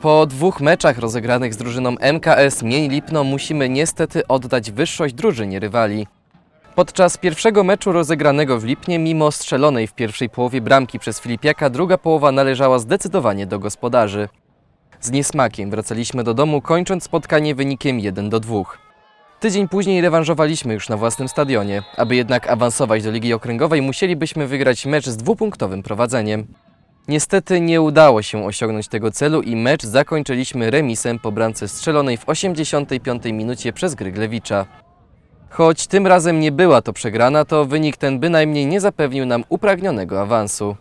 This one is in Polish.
Po dwóch meczach rozegranych z drużyną MKS Mień Lipno musimy niestety oddać wyższość drużynie rywali. Podczas pierwszego meczu rozegranego w Lipnie, mimo strzelonej w pierwszej połowie bramki przez Filipiaka, druga połowa należała zdecydowanie do gospodarzy. Z niesmakiem wracaliśmy do domu, kończąc spotkanie wynikiem 1 do 2. Tydzień później rewanżowaliśmy już na własnym stadionie. Aby jednak awansować do Ligi Okręgowej, musielibyśmy wygrać mecz z dwupunktowym prowadzeniem. Niestety nie udało się osiągnąć tego celu i mecz zakończyliśmy remisem po bramce strzelonej w 85 minucie przez Gryglewicza. Choć tym razem nie była to przegrana, to wynik ten bynajmniej nie zapewnił nam upragnionego awansu.